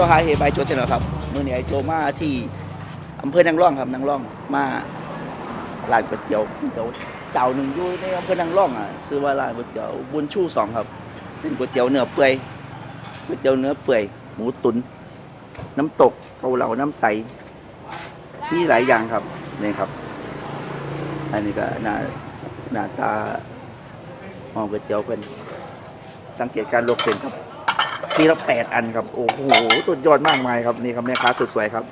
ที่ยวหาเฮบายโจเชนครับมื่อนี้ไอโจมาที่อำเภอนางร่องครับนางร่องมาร้านก๋วยเตี๋ยวเดี๋ยวเจ้าหนึ่งอยู่ในอำเภอนางร่องอะชื่อว่าร้านก๋วยเตี๋ยวบุญชูสองครับ เป็นก๋วยเตี๋ยวเนื้อเปื่อยก๋วยเตี๋ยวเนื้อเปื่อยหมูตุ๋นน้ำตกเกาเหลาน้ำใสมีหลายอย่างครับนี่ครับ อันนี้ก็หน้าหน้าตาหอก๋วยเตี๋ยวเป็นสังเกตการลวกเส้นครับ ทีละแปดอันครับ โอ้โห สุดยอดมากมายครับ นี่ครับแม่ค้าสุดสวยครับ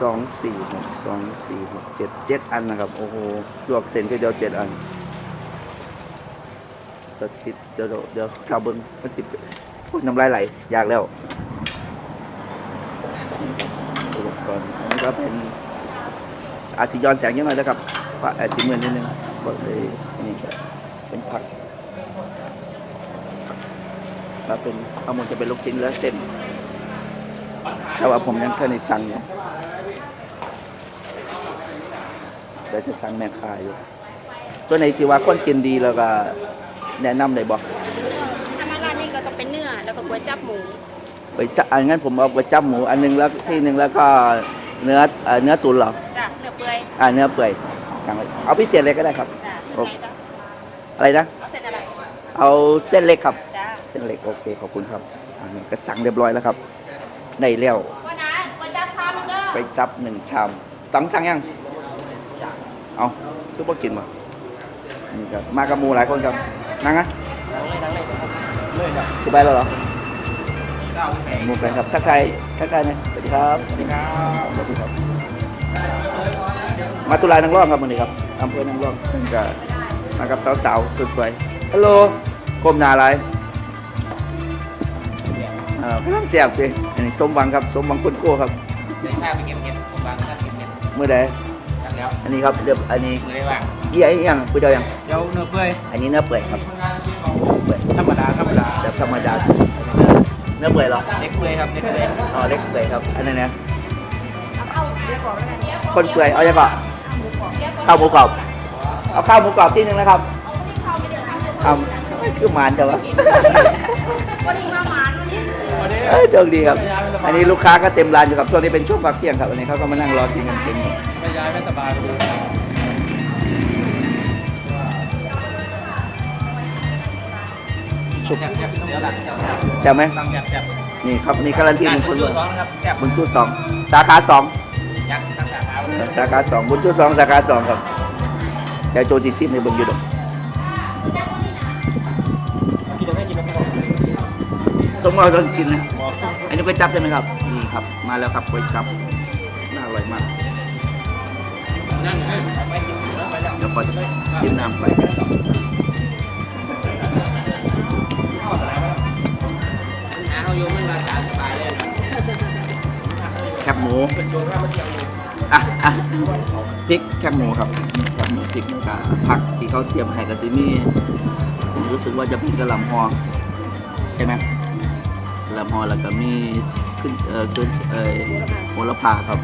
สองสี่หกสองสี่หกเจ็ดเจ็ดอันนะครับ โอ้โหลวกเส้นก็เดียวเจ็ดอันจะติดเดี๋ยวเดี๋ยวกาวเบิ้งมันสิพูดน้ำลายไหลอยากแล้วอุปกรณ์อันนี้ก็เป็นอาทิย้อนแสงยังไงนะครับอาทิเมือนนิดนึงก็เลยนี่เป็นผัก แล้วเป็นข้าวมันจะเป็นลูกชิ้นและเส้น แต่ว่าผมยังเคยในสั่งอยู่เดี๋ยวจะสั่งแม่ค้าอยู่ ตัวไหนที่ว่าคนกินดีแล้วก็แนะนำได้บอกถ้ามาร้านนี้ก็ต้องเป็นเนื้อแล้วก็ก๋วยจับหมูไปจะอันงั้นผมเอาไปจับหมู อันหนึงแล้วที่หนึ่งแล้วก็เนื้อเอ่อเนื้อตุ๋นเหรอจ้ะเนื้อเปื่อยอ่าเนื้อเปื่อยกลางไว้เอาพิเศษเลยก็ได้ครับจ้ะโอ้เป็นไงจ๊ะอะไรนะ เอาเสร็จอะไร เอาเส้นเล็กครับจ้ะ เส้นเล็กโอเคขอบคุณครับอันนี้ก็สั่งเรียบร้อยแล้วครับได้แล้วว่านะก๋วยจับชามนึงเด้อไปจับหนึ่งชามต้องสั่งยังเอาซุปเปอร์กินมานี่ครับมากับหมูหลายคนครับนั่งนะคือไปแล้วเหรอหมูแฟนครับทักทายทักทายหนะสวัสดีครับสวัสดีครับสวัสดีครับมาตุลานางร่องครับวันนี้ครับอำเภอนางร่องซึ่งก็มากับสาวๆสุดสวยฮัลโหลก้มหน้าอะไร เอ่อพี่น้องเสียบสิอันนี้สมหวังครับสมหวังคุณโก้ครับเดินทางไปเก็บเห็ดผมบางท่านเก็บเห็ดเมื่อใดจังแล้วอันนี้ครับเดี๋ยวอันนี้มือได้ว่างเยี่ยอีกอย่างคุยเดียวยังเดี๋ยวเนื้อเปื่อยอันนี้เนื้อเปื่อยครับเปื่อยธรรมดาธรรมดาแบบธรรมดาเนื้อเปื่อยเหรอเล็กเปื่อยครับเล็กเปื่อยอ๋อเล็กเปื่อยครับอันนั้นนะเอาเข้าเดี๋ยวก่อนแล้วกันคนเปื่อยเอาอย่างก่อนเอาหมูกรอบเดี๋ยวก่อนข้าวหมูกรอบเอาข้าวหมูกรอบที่หนึ่งนะครับเอาที่เข้าไปเดี๋ยวทำทำคือหมานเถอะวะวันนี้มาหมานวันนี้ เอ้ยโชคดีครับ อันนี้ลูกค้าก็เต็มร้านอยู่ครับช่วงนี้เป็นช่วงพักเที่ยงครับอันนี้เขาก็มานั่งรอกินกันเต็มอยู่ไม่ย้ายไม่สบายเลยชุบแซ่บแซ่บเดี๋ยวหลังแซ่บแซ่บใช่ไหมฟังแซ่บแซ่บนี่ครับนี่การันตีหนึ่งคนเลเลยยสองนะครับแซ่บบุญชูสองสาขาสองยักษ์ตั้งแต่เช้าสาขาสองบุญชูสองสาขาสองครับเดี๋ยวโจจีซิมให้เบิ่งอยู่ดอกกินได้ไม่กินไม่พอต้องมาต้องกินนะอั นนี้ก๋วยจับใช่ไหมครับ นี่ครับ มาแล้วครับก๋วยจับ น่าอร่อยมากนั่นไงไม่กินไปแล้วเดี๋ยวขอชิมน้ำไปหาเขาโยมมันราคาสบายเลยแคบหมูอะอะพริกแคบหมูครับแคบหมูพริกกับผักที่เขาเตรียมให้กับที่นี่ผมรู้สึกว่าจะเป็นกระหล่ำฮอใช่ไหมกระห ล่ำฮอแล้วก็มีขึ้นเอ่อขึ้นเอ่อโหระพาครับ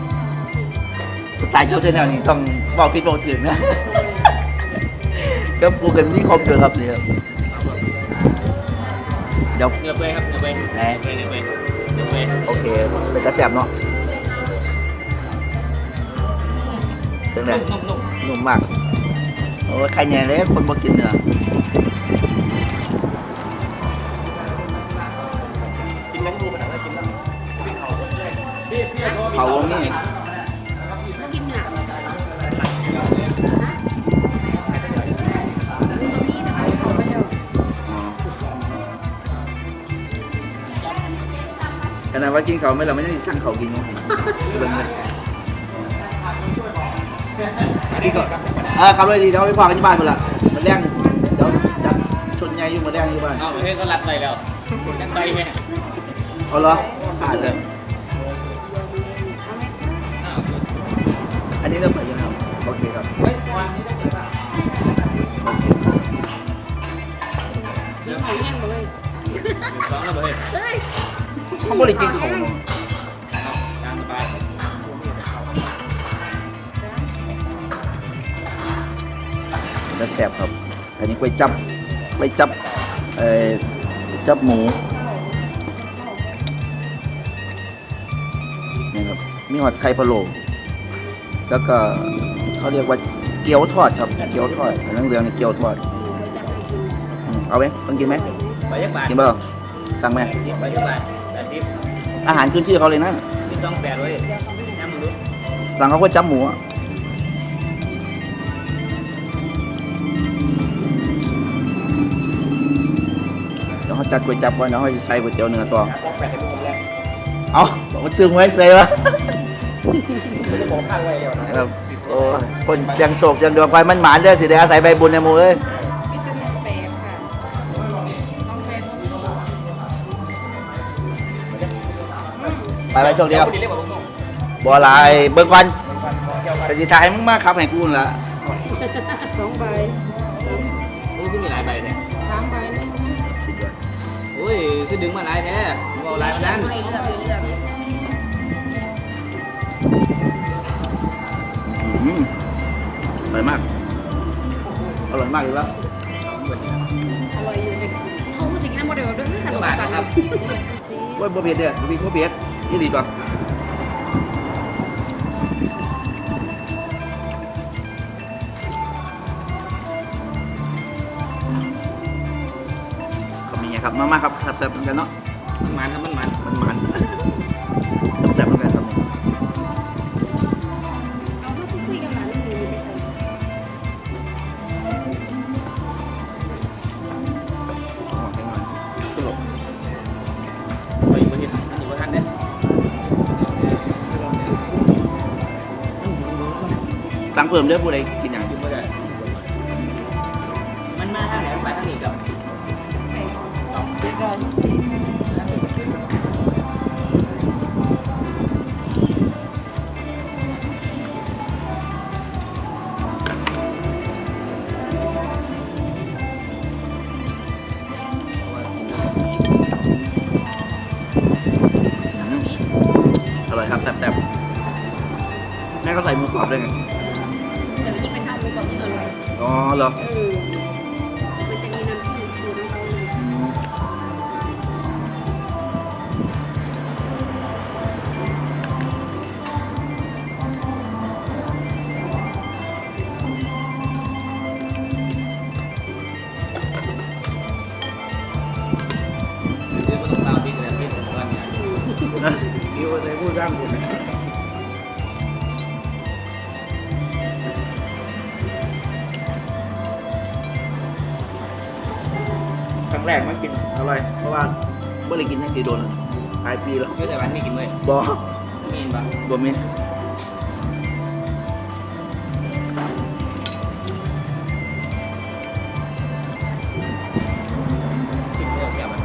สไตล์เจ้าเจ้าแนวนี้ต้องบอกพิดบอกถึงนะก็ปลูกกันที่ครบเลยครับนี่ครับเดี๋ยว เนื้อเปื่อยครับเนื้อเปื่อยไหนเนื้อเปื่อยเนื้อเปื่อยโอเคเป็นกระแสบเนาะเป็นไง นุ่มนุ่มนุ่มมาก โอ้ยใครเนี่ยเลยคนบ่กินเนื้อ ว่ากินเขาไม่เราไม่ได้สั่งเขากินเนาะเบิ่งเลยอันนี้ก็เออครับเลยดีเดี๋ยวไปพอกันที่บ้านคนละมาแรงเดี๋ยวจัดชุดใหญ่อยู่มาแรงอยู่บ้านเอาเฮ้ยก็รัดไปแล้วยังไปไหมเอาเหรอผ่านเลยอันนี้เราเปิดยังครับโอเคครับเฮ้ยวันนี้ได้เจอป่ะกินของแห้งหมดเลยสองแล้วเฮ้ย เขาบริกินเขาตามสบายจะแสบครับ อันนี้ก๋วยจับก๋วยจับเอ่อจับหมูนี่ครับมีหอดไข่พะโล้แล้วก็เขาเรียกว่าเกี๊ยวทอดครับ เกี๊ยวทอดเรืองเรื่เกี๊ยวทอด เอาไหมต้องกินไหมกินเปล่าสั่งไหม อาหารขึ้นชื่อเขาเลยนะที่สองแปดเลยน้ำมันรู้สั่งเขาก็จับหมูอะเดี๋ยวเขาจัดก๋วยจับก่อนเดี๋ยวเขาจะใส่ก๋วยเตี๋ยวเนื้อต่อสองแปดให้พวกผมแล้วเอาบอกว่าซื้อหวยใส่วะไม่ได้บอกข้างไว้แล้วนะครับโอ้ยคนเสียงโศกเสียงดวงไฟมันหมานเด้อสิได้อาศัยใบบุญในหมู่เอ้ย ไปไปโชคดีครับคุณดีเรียกว่าผมส่งบ่หลายเบิ่งก่อนเกี่ยวกันแต่สิถ่ายมึงมาครับให้กูนั่นล่ะสองใบโอ้ยมีหลายใบเนี่ยสามใบนี่โอ้ยคือดึงมาหลายแท้เอาหลายขนาดนั้นไม่เลือกไม่เลือกอื้อหืออร่อยมาก อร่อยมากเลยแล้วอร่อยอยู่เลยเขาสิ่งนั้นโมเดลด้วยขนมปังครับโอ้ยบ่เผ็ดเด้อบ่เผ็ดบ่เผ็ด นี่ดีกว่าก็มีไงครับมามาครับแซ่บๆเหมือนกันเนาะมันมันครับมันมันมันมัน พิ่มเด้อผู้ใดกินอย่างอยู่บ่ได้มันมาทางไหนไปทางนี้กับสองเรียบร้อยอืมอร่อยครับแซ่บๆแม่ก็ใส่หมูกรอบด้วยไง อยอ๋อเหรอเออมั แรกมากินอร่อยเพราะว่าไม่ได้กินตั้งแต่โดนหลายปีแล้วเยอะแต่วันมีกินเลยบอมีนปะบ่มีกินเยอะแค่มัน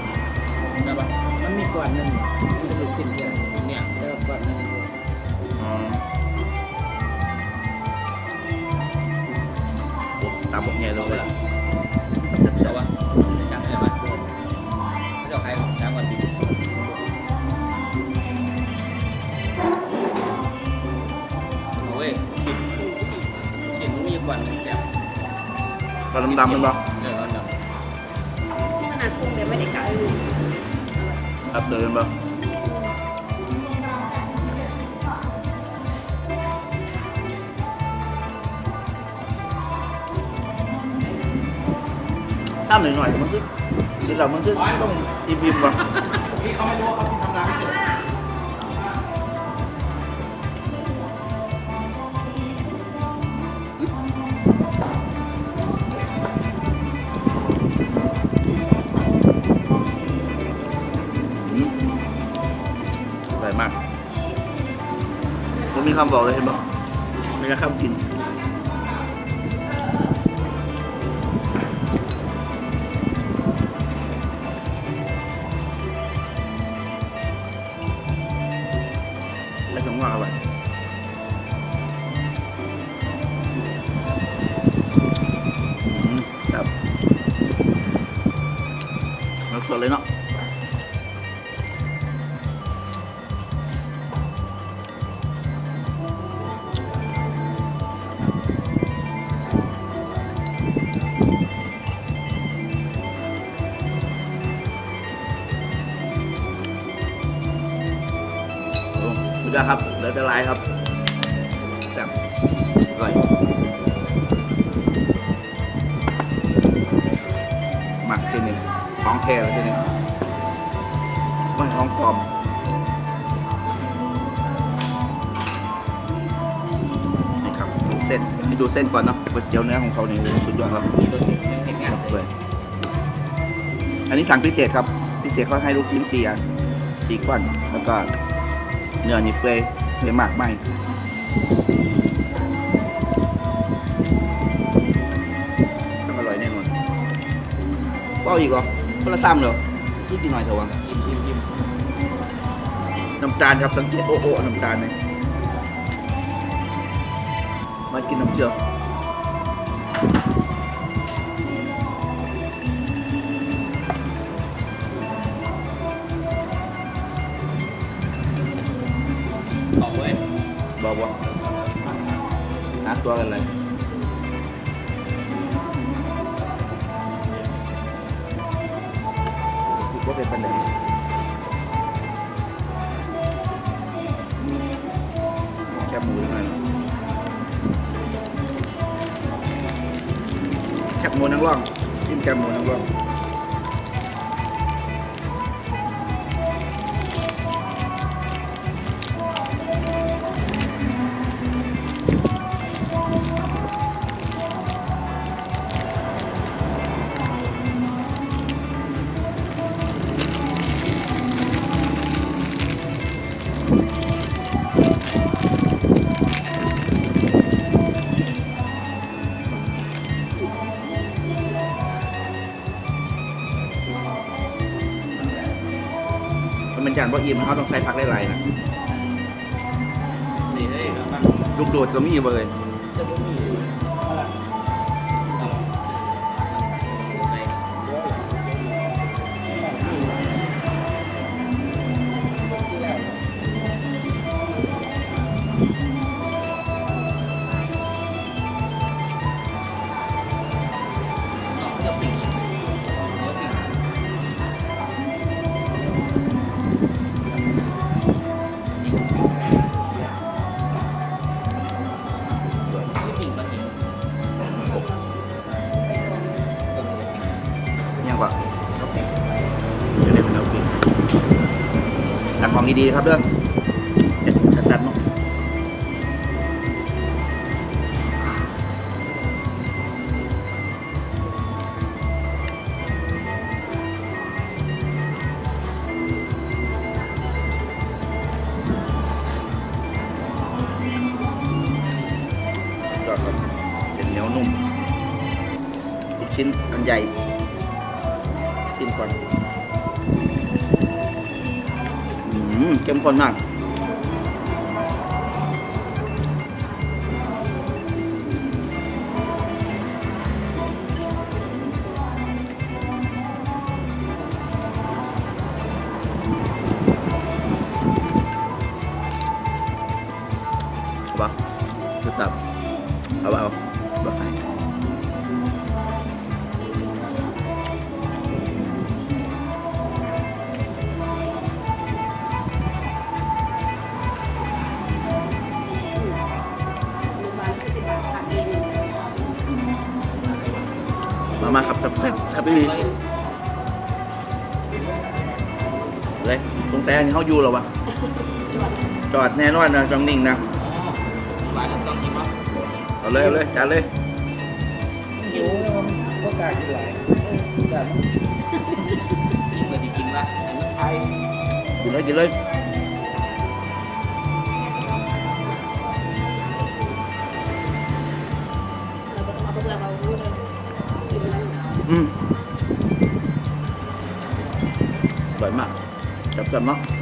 ได้ปะมันมีก่อนหนึ่งมันจะลูกชิ้นเดียวกิ ดำๆมันบ่เออดนี่ขนาดปรุงแต่ไม่ได้กะเลยครับเดินบ่ซ้ำหน่อยๆมันคือกินแล้วมันคือต้องอิ่มๆบ่ำพี่เขาไม่รู้ว่าเขา คำบอกเลยเห็นบ่ไม่กล้าคำกินแล้วก็ว่าอร่อยอืมครับแล้วสดเลยเนาะ แล้วครับเหลือแต่ลายครับแซ่บอร่อยหมักทีหนึ่งของแท้แล้วทีหนึ่งไม่ของปลอมนี่ครับดูเส้นให้ดูเส้นก่อนเนาะก๋วยเตี๋ยวเนื้อของเขาเนี่ยสุดยอดครับเสียงเก่งงานเลยอันนี้สั่งพิเศษครับ พิเศษเขาให้ลูกชิ้นสี่อันสี่ก้อนแล้วก็เนื้อนี่เปื่อย เปื่อยมากไหมต้องอร่อยแน่นอนเป้าอีกเหรอคนละซ้ำเหรอนิดหน่อยเถอะวะยิ้มยิ้มยิ้มน้ำตาลครับสังเกตโอ้โอ้น้ำตาลเลยมากินน้ำเจียว หาตั จานเพราะอิ่มเขาต้องใช้ผักหลายๆนะนี่เฮ้ยครับมาลูกโดดก็มีเลยจะบ่มี ดีๆครับเด้อ มามาครับแซ่บแซ่บแซ่บไปดีเลยสงสัยอันนี้เขาอยู่หรอวะ จอดแน่นอนนะจองนิ่งนะบาทต้องยิ้มวะเอาเลยเอาเลยจานเลยโอ้พวกกากินหลายแบบยิ้มเลยดีกินละแต่มันไทยกินเลยกินเลย ร่อยมากจับแซ่บมาก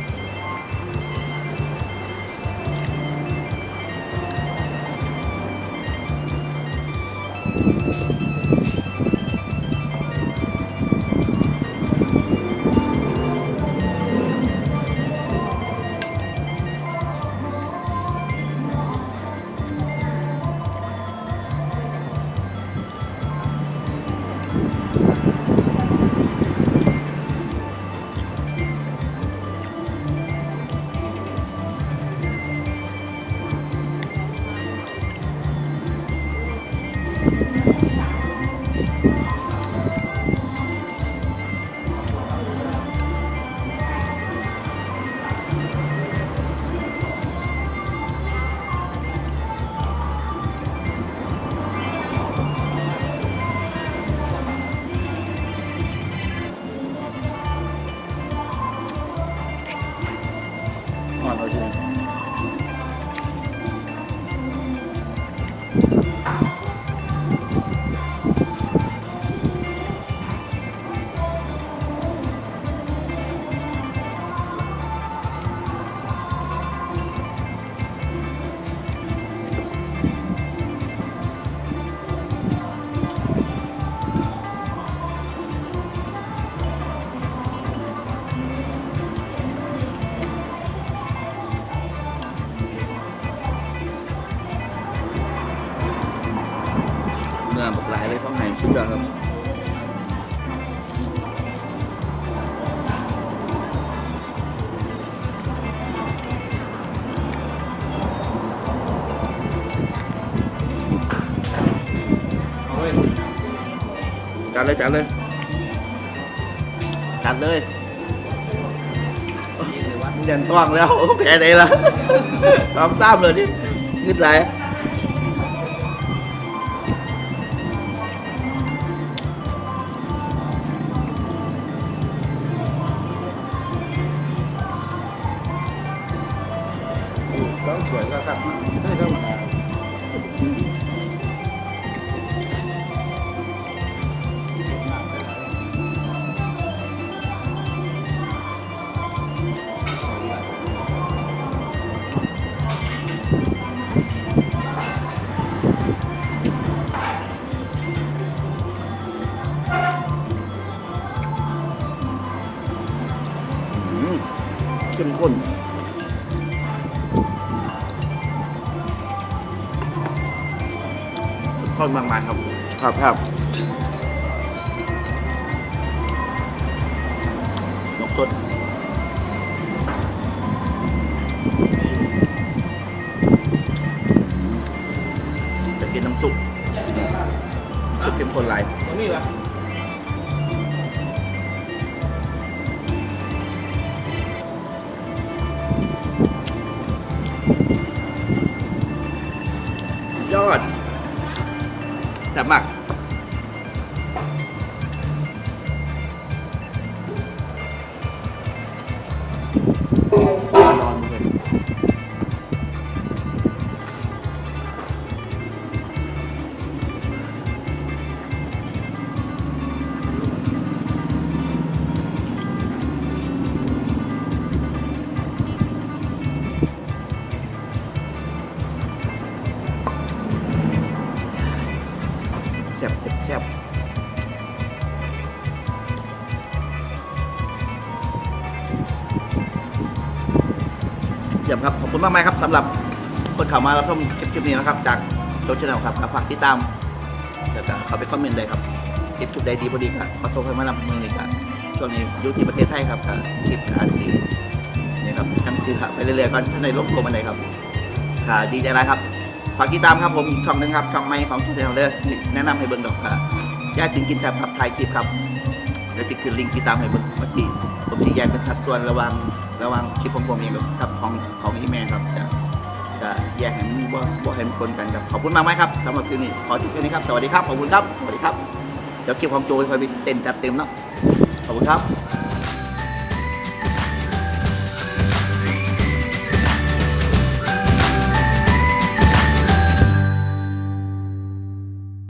จัดเลยจัดเลยจัดเลยยิงเลยวะเด่นท้องแล้วแพ้ไหนล่ะซ้อมซ้ำเลยนี่งึดไหล นมากๆครับครับครับนกสดจะกินน้ำซุปซุปเข้มข้นหลายตรงนี้วะย มครับขอบคุณมากมากๆครับสำหรับคนเข้ามารับชมคลิปคลิปนี้นะครับ จากโซเชียลครับฝากติดตามแล้วก็เขาไปคอมเมนต์เลยครับคลิปจุดใดดีพอดีครับขอโทษให้มาลำมือนี่ครับช่วงนี้อยู่ที่ประเทศไทยครับคลิปอาจดีนี่ครับทำคลิปครับไปเรื่อยๆก่อนในลบตัวมันเลยครับค่ะดีใจไรครับฝากติดตามครับผมช่องนึงครับช่องใหม่ของทุกท่านเลยแนะนำให้เบิ่งดอกค่ะย่าสิงกินแซ่บครับถ่ายคลิปครับแล้วจะขึ้นลิงก์ติดตามให้เบิ่งว่าที่ผมที่แยกเป็นสัดส่วนระหว่าง ระหว่างคลิปของผมเองกับของของอีแม่ครับจะจะแยกให้มันบ่บ่ให้มันคนกันครับขอบคุณมากไหมครับสำหรับคืนนี้ขอจบแค่นี้ครับสวัสดีครับขอบคุณครับสวัสดีครับเดี๋ยวคลิปของโจยคอยไปเต้นจัดเต็มเนาะขอบคุณครับ